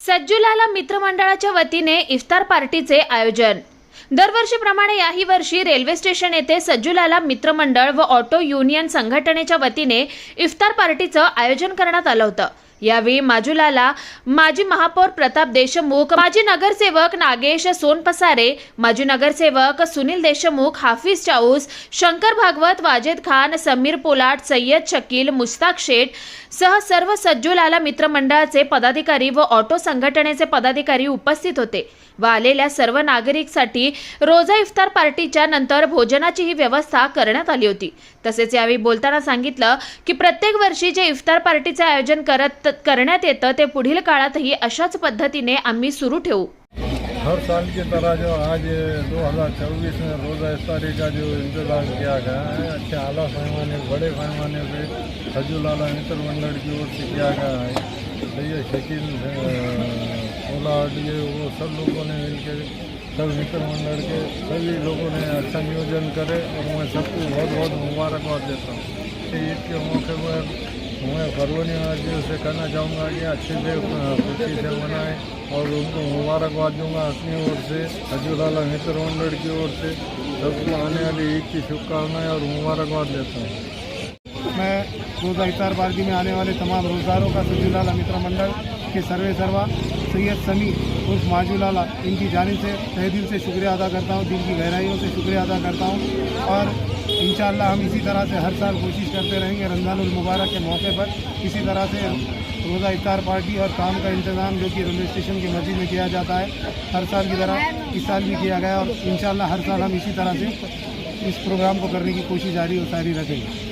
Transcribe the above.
सज्जुलाला मित्रमंडळाच्या वतीने इफ्तार पार्टीचे आयोजन. दरवर्षीप्रमाणे याही वर्षी रेल्वे स्टेशन येथे सज्जुलाला मित्रमंडळ व ऑटो युनियन संघटनेच्या वतीने इफ्तार पार्टीचं आयोजन करण्यात आलं होतं. यावेळी माजुलाला माजी महापौर प्रताप देशमुख माजी नगरसेवक नागेश सोनपसारे माजी नगरसेवक सुनील देशमुख हाफिज चाऊस शंकर भागवत वाजेद खान समीर पोलाट सय्यद शकील मुस्ताक शेठ सह सर्व सज्जुलाला मित्रमंडळाचे पदाधिकारी व ऑटो संघटनेचे पदाधिकारी उपस्थित होते व आलेल्या सर्व नागरिकसाठी रोजा इफ्तार पार्टीच्या नंतर भोजनाचीही व्यवस्था करण्यात आली होती. तसेच यावेळी बोलताना सांगितलं की प्रत्येक वर्षी जे इफ्तार पार्टीचे आयोजन करत करण्यात येतं ते पुढील काळातही अशाच पद्धतीने आम्ही सुरू ठेवू. हर साल की तरह जो आज 2024 में रोज़ा इफ्तारी का जो इंतज़ाम किया गया है अच्छे आला पैमाने बड़े पैमाने पे हजूलाला मित्र मंडल की ओर से किया गया है। भैया शकील पोलाट ये वो सब लोगों ने मिलकर सब मित्र मंडल के सभी लोगों ने अच्छा नियोजन करे और मैं सबको बहुत बहुत मुबारकबाद देता हूँ। कि ईद के मौके पर मैं फरवरी राज्य से कहना चाहूँगा कि अच्छे से खुशी से मनाएं और उनको मुबारकबाद दूंगा अपनी ओर से हजूलाला मित्र मंडल की ओर से। सबको आने वाली ईद की शुभकामनाएं और मुबारकबाद देता हूँ। मैं रोज़ा इफ्तार पार्टी में आने वाले तमाम रोज़गारों का सजीलाला मित्र मंडल के सर्वे सर्वा सैयद समी उर्फ़ माजूलाला इनकी जानी से तहे दिल से शुक्रिया अदा करता हूँ, दिल की गहराइयों से शुक्रिया अदा करता हूँ और इन हम इसी तरह से हर साल कोशिश करते रहेंगे रमज़ानुल मुबारक के मौके पर इसी तरह से रोज़ा इफ्तार पार्टी और काम का इंतज़ाम जो कि रेलवे स्टेशन की मस्जिद में किया जाता है, हर साल की तरह इस साल भी किया गया और इन हर साल हम इसी तरह से इस प्रोग्राम को करने की कोशिश जारी और सारी रखेंगे।